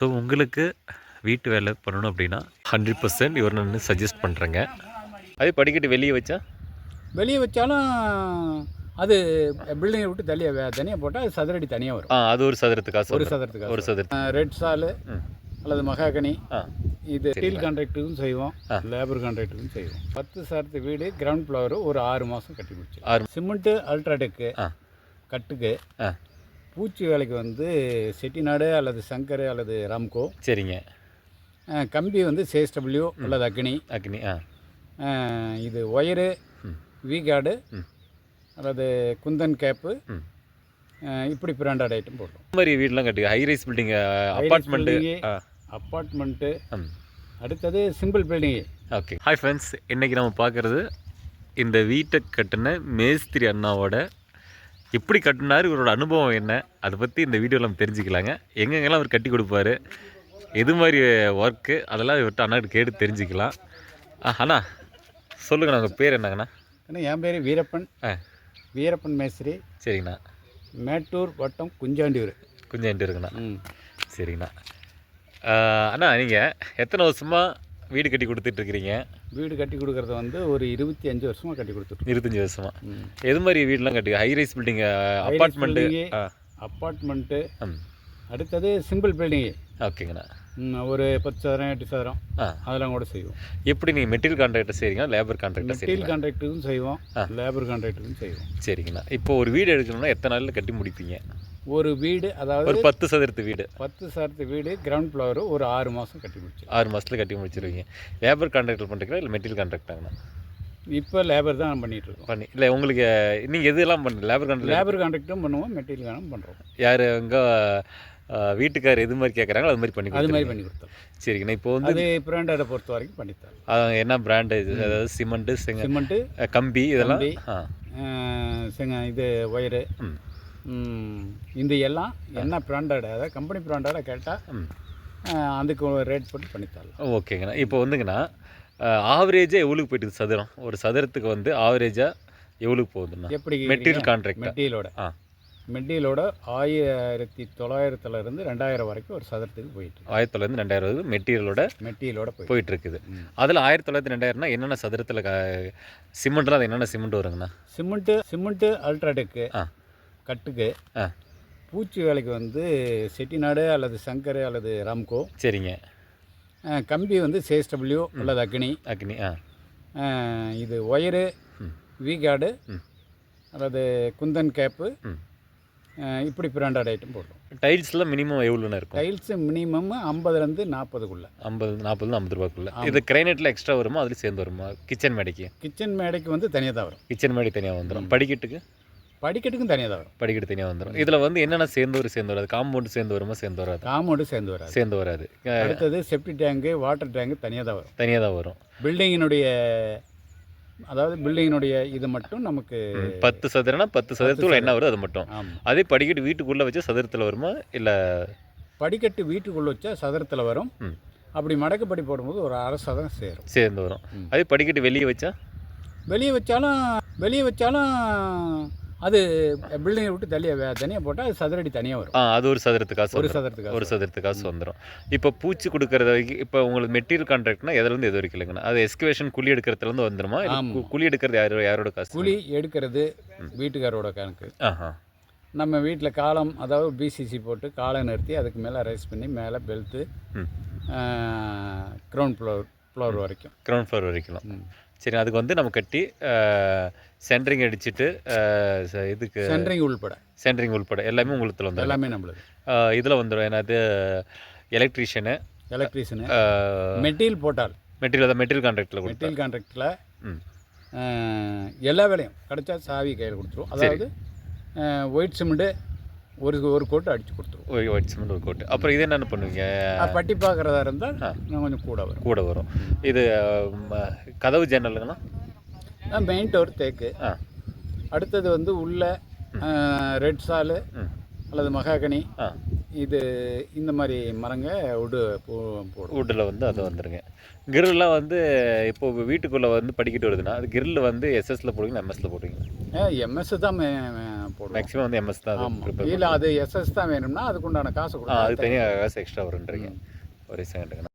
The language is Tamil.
ஸோ உங்களுக்கு வீட்டு வேலை பண்ணணும் அப்படின்னா ஹண்ட்ரட் பர்சன்ட் இவர் நான் சஜஸ்ட் பண்ணுறேங்க அதே படிக்கட்டு வெளியே வச்சா? வெளியே வச்சாலும் அது பில்டிங்கை விட்டு தனியாக தனியாக போட்டால் அது சதுரடி தனியாக வரும். ஆ அது ஒரு சதுரத்து காசு ஒரு வந்துரும். சதுரத்துக்கு ஒரு சதுரத்து. ரெட் சாலு. அல்லது மகாகனி இது ஸ்டீல் கான்ட்ராக்டுக்கும் செய்வோம். லேபர் கான்ட்ராக்டுக்கும் செய்வோம். பத்து சதுரத்து வீடு கிரவுண்ட் ஃப்ளோர் ஒரு ஆறு மாதம் கட்டி முடிச்சு ஆறு சிமெண்ட்டு அல்ட்ராடெக்கு கட்டுக்கு பூச்சி வேலைக்கு வந்து செட்டிநாடு அல்லது சங்கர் அல்லது ராம்கோ. சரிங்க. கம்பி வந்து சேஸ்டபிள்யூ அல்லது அக்னி. அக்னி ஆ. இது ஒயரு ம். வி கார்டு ம். அல்லது குந்தன் கேப்பு இப்படி பிராண்டட் ஐட்டம் போடுறோம். இந்த மாதிரி வீடெலாம் கட்டி high rise building apartment building, ஆ. அப்பார்ட்மெண்ட்டு ம். அடுத்தது simple building okay. Hi friends இன்றைக்கி நம்ம பார்க்குறது இந்த வீட்டை கட்டின மேஸ்திரி அண்ணாவோட எப்படி கட்டினார் இவரோட அனுபவம் என்ன? அதை பற்றி இந்த வீடியோவில் நம்ம தெரிஞ்சுக்கலாங்க. எங்கெங்கெல்லாம் அவர் கட்டி கொடுப்பாரு? எது மாதிரி ஒர்க்கு அதெல்லாம் இவர்கிட்ட அண்ணாட்டு கேட்டு தெரிஞ்சுக்கலாம். ஆ, அண்ணா சொல்லுங்கண்ணா உங்கள் பேர் என்னங்கண்ணா? ஏன்னா என் பேர் வீரப்பன். ஆ. வீரப்பன் மேஸ்திரி. சரிங்கண்ணா. மேட்டூர் வட்டம் குஞ்சாண்டியூர். கொஞ்சம் இருக்குண்ணா ம். சரிங்கண்ணா. அண்ணா நீங்கள் எத்தனை வருஷமாக வீடு கட்டி கொடுத்துட்ருக்கிறீங்க? வீடு கட்டி கொடுக்கறது வந்து ஒரு இருபத்தி அஞ்சு வருஷமாக கட்டி கொடுத்துருக்கோம் இருபத்தஞ்சி வருஷமாக ம். எது மாதிரி வீடெலாம் கட்டி ஹைரைஸ் பில்டிங் அப்பார்ட்மெண்ட்டு அப்பார்ட்மெண்ட்டு ம். அடுத்தது சிம்பிள் பில்டிங்கு ஓகேங்கண்ணா. ஒரு பத்து சதுரம் எட்டு சதுரம் அதெல்லாம் கூட செய்வோம். எப்படி நீங்கள் மெட்டீரியல் கான்ட்ராக்டர் செய்றீங்களா? லேபர் கான்ட்ராக்டர் ஸ்டீல் செய்றீங்களா? கான்ட்ராக்டுக்கும் செய்வோம். லேபர் கான்ட்ராக்டுக்கும் செய்வோம். சரிங்கண்ணா. இப்போ ஒரு வீடு எடுக்கணும்னா எத்தனை நாளில் கட்டி முடிப்பீங்க? ஒரு வீடு அதாவது ஒரு பத்து சதுரத்து வீடு. பத்து சதுரத்து வீடு கிரவுண்ட் ஃப்ளோர் ஒரு ஆறு மாதம் கட்டி முடிச்சு ஆறு மாதத்தில் கட்டி முடிச்சிருவீங்க. லேபர் கான்ட்ராக்டர் பண்ணுறீங்களா இல்லை மெட்டீரியல் கான்ட்ராக்டாங்கண்ணா இப்போ லேபர் தான் பண்ணிட்டு இருக்கோம். பண்ணி இல்லை உங்களுக்கு நீங்கள் எதெல்லாம் பண்ண லேபர் கான்ட்ராக்ட் லேபர் கான்ட்ராக்டும் பண்ணுவோம் மெட்டீரியல் கானும் பண்ணுறோம் யார் உங்கள் வீட்டுக்கார் எது மாதிரி கேட்குறாங்களோ அது மாதிரி பண்ணி அது மாதிரி. பண்ணி கொடுத்தோம். சரிங்கண்ணா இப்போ வந்து அது பிராண்டடை பொறுத்த வரைக்கும் பண்ணித்தரோம். என்ன பிராண்டு இது? அதாவது சிமெண்ட்டு செங்க சிமெண்ட்டு கம்பி இதெல்லாம். ஆ. செங்க இது ஒயரு. இந்த எல்லாம் என்ன பிராண்டட் அதாவது கம்பெனி பிராண்டடை கேட்டால் அதுக்கு ரேட் போட்டு பண்ணித்தரலாம் ஓகேங்கண்ணா இப்போ வந்துங்கண்ணா ஆவரேஜாக எவ்வளோக்கு போயிட்டுது சதுரம்? ஒரு சதுரத்துக்கு வந்து ஆவரேஜாக எவ்வளோக்கு போகுதுண்ணா எப்படி மெட்டீரியல் கான்ட்ராக்ட் மெட்டீரியலோட ஆ? மெட்டீரியலோட ஆயிரத்தி தொள்ளாயிரத்துல இருந்து ரெண்டாயிரம் வரைக்கும் ஒரு சதுரத்துக்கு போயிட்டு ஆயிரத்தி தொள்ளாயிரத்தி ரெண்டாயிரம் மெட்டீரியலோட மெட்டீரியலோட போயிட்டு போயிட்டு இருக்குது. அதில் ஆயிரத்தி தொள்ளாயிரத்தி ரெண்டாயிரம்னா என்னென்ன சதுரத்தில் க சிமெண்ட்லாம் அது என்னென்ன சிமெண்ட் வருங்கண்ணா? சிமெண்ட்டு சிமெண்ட்டு அல்ட்ராடெக்கு ஆ. கட்டுக்கு ஆ. பூச்சி வேலைக்கு வந்து செட்டிநாடு அல்லது சங்கர் அல்லது ராம்கோ. சரிங்க. கம்பி வந்து சேஸ்டபிள்யூ அல்லது அக்னி. அக்னி ஆ. இது ஒயரு ம். வி கார்டு ம். அல்லது குந்தன் கேப்பு. இப்படி பிராண்டட் ஐட்டம் போடுறோம். டைல்ஸ்லாம் மினிமம் எவ்வளோண்ணா இருக்கும்? டைல்ஸு மினிமம் ஐம்பதுலேருந்து நாற்பதுக்குள்ளே. ஐம்பது நாற்பது ஐம்பது ரூபாய்க்குள்ள. இது கிரைனேட்டில் எக்ஸ்ட்ரா வருமா? அதுலேயும் சேர்ந்து வருமா? கிச்சன் மேடைக்கு? கிச்சன் மேடைக்கு வந்து தனியாக தான் வரும். கிச்சன் மேடை தனியாக வந்துடும் படிக்கட்டுக்கு? படிக்கட்டுக்கும் தனியாக தான் வரும். படிக்கட்டு தனியாக வந்துடும் இதில் வந்து என்னென்ன சேர்ந்து வரும் சேர்ந்து வராது. காம்பவுண்டு சேர்ந்து வருமா சேர்ந்து வராது? காம்பவுண்டு சேர்ந்து வராது. சேர்ந்து வராது. அடுத்தது செப்டி டேங்கு வாட்டர் டேங்கு தனியாக தான் வரும். தனியாக தான் வரும். பில்டிங்கினுடைய அதாவது பில்டிங்கினுடைய இது மட்டும் நமக்கு பத்து சதுரம்னா பத்து சதுரத்துக்குள்ள என்ன வரும் அது மட்டும். அதே படிக்கட்டு வீட்டுக்குள்ளே வச்சு சதுரத்தில் வருமா இல்லை? படிக்கட்டு வீட்டுக்குள்ளே வச்சா சதுரத்தில் வரும். அப்படி மடக்குப்படி போடும்போது ஒரு அரை சதம் சேரும். சேர்ந்து வரும். அதே படிக்கட்டு வெளியே வச்சா? வெளியே வச்சாலும் வெளியே வச்சாலும் அது பில்டிங்கை விட்டு தனியாக தனியாக போட்டால் அது சதுரடி தனியாக வரும். ஆ அது ஒரு சதுரத்து காசு ஒரு. சதுரத்துக்கு ஒரு சதுரத்து காசு வந்துடும் இப்போ பூச்சி கொடுக்கறது வரைக்கும் இப்போ உங்களுக்கு மெட்டீரியல் கான்ட்ராக்ட்னா எதுலேருந்து எது வரைக்கும் இல்லைங்கண்ணா? அது எஸ்கவேஷன் குழி எடுக்கிறதுலேருந்து வந்துருமா? குழி எடுக்கிறது யாரோ யாரோட காசு? குழி எடுக்கிறது வீட்டுக்காரோட கணக்கு. ஆஹா. நம்ம வீட்டில் காலம் அதாவது பிசிசி போட்டு காலை நிறுத்தி அதுக்கு மேலே ரைஸ் பண்ணி மேலே பெல்ட்டு க்ரௌண்ட் ஃப்ளோர் ஃப்ளோர் வரைக்கும். கிரவுண்ட் ஃப்ளோர் வரைக்கும். சரி அதுக்கு வந்து நம்ம கட்டி சென்ட்ரிங் அடிச்சுட்டு இதுக்கு சென்ட்ரிங் உள்பட. சென்ட்ரிங் உள்பட. எல்லாமே உங்களுக்கு வந்துடும் எல்லாமே நம்மளுது. இதில் வந்துடும் என்னது எலக்ட்ரீஷியனு எலக்ட்ரீஷியனு மெட்டீரியல் போட்டால். மெட்டீரியல் தான் மெட்டீரியல் கான்ட்ராக்டில் மெட்டீரியல் கான்ட்ராக்டில் ம். எல்லா வேலையும் கிடைச்சா சாவி கையில் கொடுத்துருவோம் அதாவது ஒயிட் சிமெண்ட்டு ஒரு ஒரு கோட்டு அடித்து கொடுத்துருவோம். ஒய் ஒயிட் சிமெண்ட் ஒரு கோட்டு. அப்புறம் இது என்னென்ன பண்ணுவீங்க? பட்டி பார்க்குறதா இருந்தால் கொஞ்சம் கூட வரும். கூட வரும். இது கதவு ஜன்னலுங்கண்ணா மெயின் டோர் தேக்கு. ஆ. அடுத்தது வந்து உள்ள ரெட் சாலு அல்லது மகாகனி ஆ. இது இந்த மாதிரி மரங்க உடு போ போடும். வுட்டில் வந்து அது வந்துருங்க. கிரில்லாம் வந்து இப்போ வீட்டுக்குள்ளே வந்து படிக்கட்டு வருதுன்னா அது கிரில் வந்து எஸ்எஸ்ல போடுவீங்க எம்எஸ்ல போடுவீங்க எம்எஸ் தான் மே- மே- போடுவோம். மேக்ஸிமம் வந்து எம்எஸ் தான் இல்லை அது எஸ்எஸ் தான் வேணும்னா அதுக்குண்டான காசு ஆ அது கொடுக்கும் தனியாக காசு எக்ஸ்ட்ரா வருன்றீங்க ஒரே செகண்டுங்க